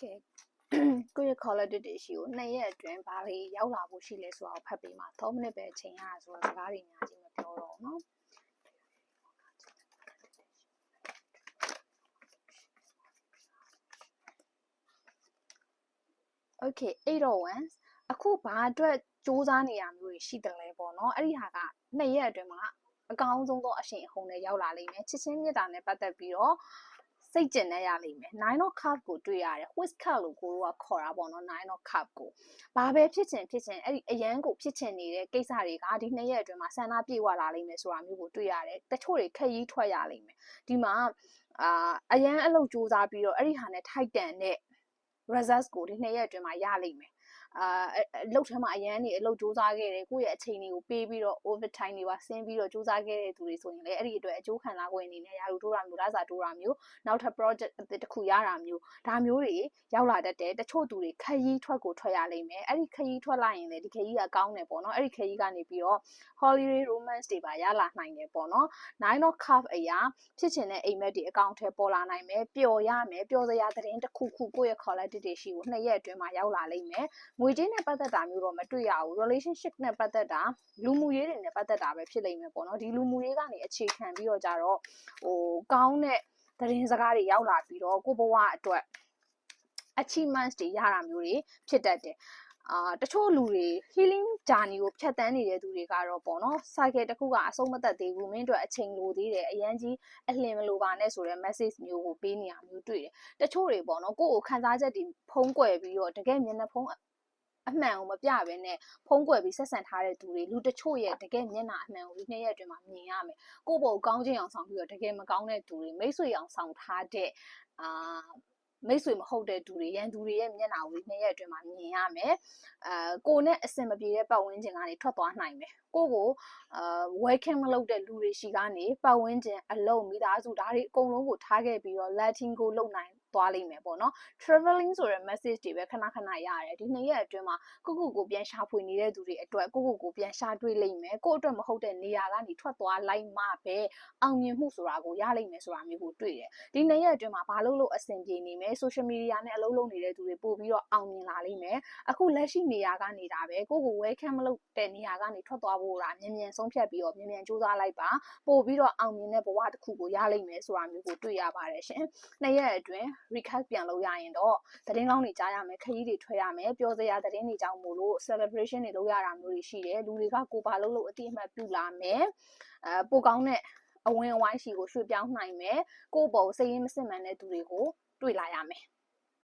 ကဲကိုယ့်ရဲ့ quality တွေရှိကိုနှစ်ရက်အတွင်းဘာတွေရောက်လာဖို့ရှိလဲဆိုတာကိုဖတ်ပေးမှာ3မိနစ်ပဲအချိန်ရဆိုတော့စကားတွေအများကြီးမပြောတော့ဘူးเนาะ Okay 801အခုဘာအတွက်စူးစမ်းနေရမျိုးတွေရှိတယ်လဲပေါ့နော်အဲ့ဒီဟာကနှစ်ရက်အတွင်းမှာအကောင်းဆုံးသောအရှင်အဟုန်နဲ့ရောက်လာလိမ့်မယ်ချစ်ချင်းမြတ်တာနဲ့ပတ်သက်ပြီးတော့ စိတ်ကျင်နေရလိမ့်မယ် nine of cup ကိုတွေ့ရတယ် whisk cup လို့ကိုတို့ကခေါ်တာပေါ့နော် nine of cup ကိုဘာပဲဖြစ်ချင်ဖြစ်ချင်အဲ့ဒီအရန်ကိုဖြစ်ချင်နေတဲ့ကိစ္စတွေကဒီနှစ်ရက်အတွင်းမှာဆန္ဒပြေဝလာလိမ့်မယ်ဆိုတာမျိုးကိုတွေ့ရတယ်တချို့တွေခက်ကြီးထွက်ရလိမ့်မယ်ဒီမှာအာအရန်အလုပ်စူးစမ်းပြီးတော့အဲ့ဒီဟာနဲ့ထိုက်တန်တဲ့ results ကိုဒီနှစ်ရက်အတွင်းမှာရလိမ့်မယ် အာအလုပ်ထဲမှာအရန်နေအလုပ်စူးစမ်းခဲ့တယ်ကိုယ့်ရဲ့အချိန်တွေကိုပေးပြီးတော့ overtime တွေပါဆင်းပြီးတော့စူးစမ်းခဲ့တဲ့သူတွေဆိုရင်လည်းအဲ့ဒီအတွက်အကျိုးခံစား권အနေနဲ့ရာထူးတိုးတာမျိုးလစာတိုးတာမျိုးနောက်ထပ် project အသစ်တစ်ခုရတာမျိုးဒါမျိုးတွေရောက်လာတတ်တယ်တချို့သူတွေခရီးထွက်ကိုထွက်ရလိမ့်မယ်အဲ့ဒီခရီးထွက်လိုက်ရင်လည်းဒီခရီးကကောင်းတယ်ပေါ့နော်အဲ့ဒီခရီးကနေပြီးတော့ holiday romance တွေပါရလာနိုင်တယ်ပေါ့နော် nine of cup အရာဖြစ်ချင်တဲ့အိမ်မက်တွေအကောင့်ထဲပေါ်လာနိုင်မယ်ပျော်ရမယ်ပျော်စရာသတင်းတစ်ခုခုကိုယ့်ရဲ့ quality တွေရှိကိုနှစ်ရက်အတွင်းမှာရောက်လာလိမ့်မယ်ငွေကြေးနဲ့ပတ်သက်တာမျိုးတော့မတွေ့ရဘူး relationship နဲ့ပတ်သက်တာလူမှုရေးတွေနဲ့ပတ်သက်တာပဲဖြစ်လိမ့်မယ်ပေါ့နော်ဒီလူမှုရေးကနေအခြေခံပြီးတော့ကြတော့ဟိုကောင်းတဲ့သတင်းစကားတွေရောက်လာပြီးတော့ကိုဘဝအတွက် achievements တွေရတာမျိုးတွေဖြစ်တတ်တယ်အာတချို့လူတွေ healing journey ကိုဖြတ်တန်းနေတဲ့သူတွေကတော့ပေါ့နော် cycle တစ်ခုကအဆုံးမသက်သေးဘူးမင်းတို့အချိန်လိုသေးတယ်အရန်ကြီးအလှင်မလိုပါနဲ့ဆိုတဲ့ message မျိုးကိုပေးနေရမျိုးတွေ့တယ်တချို့တွေပေါ့နော်ကိုယ့်ကိုခံစားချက်တွေဖုံးကွယ်ပြီးတော့တကယ်မျက်နှာဖုံး အမှန်ကိုမပြဘဲနဲ့ဖုံးကွယ်ပြီးဆက်ဆံထားတဲ့သူတွေလူတချို့ရဲ့တကယ်မျက်နှာအမှန်ကိုဒီနှစ်ရက်အတွင်းမှာမြင်ရမယ်ကိုယ့်ဘုံကောင်းခြင်းအောင်ဆောင်ပြီးတော့တကယ်မကောင်းတဲ့သူတွေမိတ်ဆွေအောင်ဆောင်ထားတဲ့အာမိတ်ဆွေမဟုတ်တဲ့သူတွေရန်သူတွေရဲ့မျက်နှာကိုနှစ်ရက်အတွင်းမှာမြင်ရမယ်အဲကိုနဲ့အဆင်မပြေတဲ့ပတ်ဝန်းကျင်ကနေထွက်သွားနိုင်မယ်ကိုကိုအာ welcome မလုပ်တဲ့လူတွေရှိကနေပတ်ဝန်းကျင်အလုံးမိသားစုဒါတွေအကုန်လုံးကိုထားခဲ့ပြီးတော့ letting go လုပ်နိုင် သွားလိမ့်မယ်ပေါ့နော် traveling ဆိုတဲ့ message တွေပဲခဏခဏရတယ်ဒီနှစ်ရက်အတွင်းမှာကိုကိုကိုပြန်ရှာဖွေနေတဲ့သူတွေအတွက်ကိုကိုကိုပြန်ရှာတွေ့လိမ့်မယ်ကိုအတွက်မဟုတ်တဲ့နေရာကနေထွက်သွားလိုက်မှပဲအောင်မြင်မှုဆိုတာကိုရလိမ့်မယ်ဆိုတာမျိုးကိုတွေ့တယ်ဒီနှစ်ရက်အတွင်းမှာဘာလို့လို့အဆင်ပြေနေမယ် social media နဲ့အလုပ်လုပ်နေတဲ့သူတွေပို့ပြီးတော့အောင်မြင်လာလိမ့်မယ်အခုလက်ရှိနေရာကနေတာပဲကိုကို welcome မလုပ်တဲ့နေရာကနေထွက်သွားဖို့လားမြန်မြန်ဆုံးဖြတ်ပြီးတော့မြန်မြန်စူးစမ်းလိုက်ပါပို့ပြီးတော့အောင်မြင်တဲ့ဘဝတစ်ခုကိုရလိမ့်မယ်ဆိုတာမျိုးကိုတွေ့ရပါတယ်ရှင်နှစ်ရက်အတွင်း recap ပြန်လုပ်ရရင်တော့သတင်းကောင်းတွေကြားရမယ်ခရီးတွေထွက်ရမယ်ပျော်စရာသတင်းတွေကြောင့်မို့လို့ celebration တွေလုပ်ရတာမျိုးတွေရှိတယ်လူတွေကကိုပါလို့လို့အတိအမှတ်ပြုလာမယ်အဲပိုကောင်းတဲ့အဝင်အဝိုင်းရှိကိုရွှေ့ပြောင်းနိုင်မယ်ကိုယ့်ဘောစိတ်ရင်းမစစ်မှန်တဲ့သူတွေကိုတွေ့လာရမယ်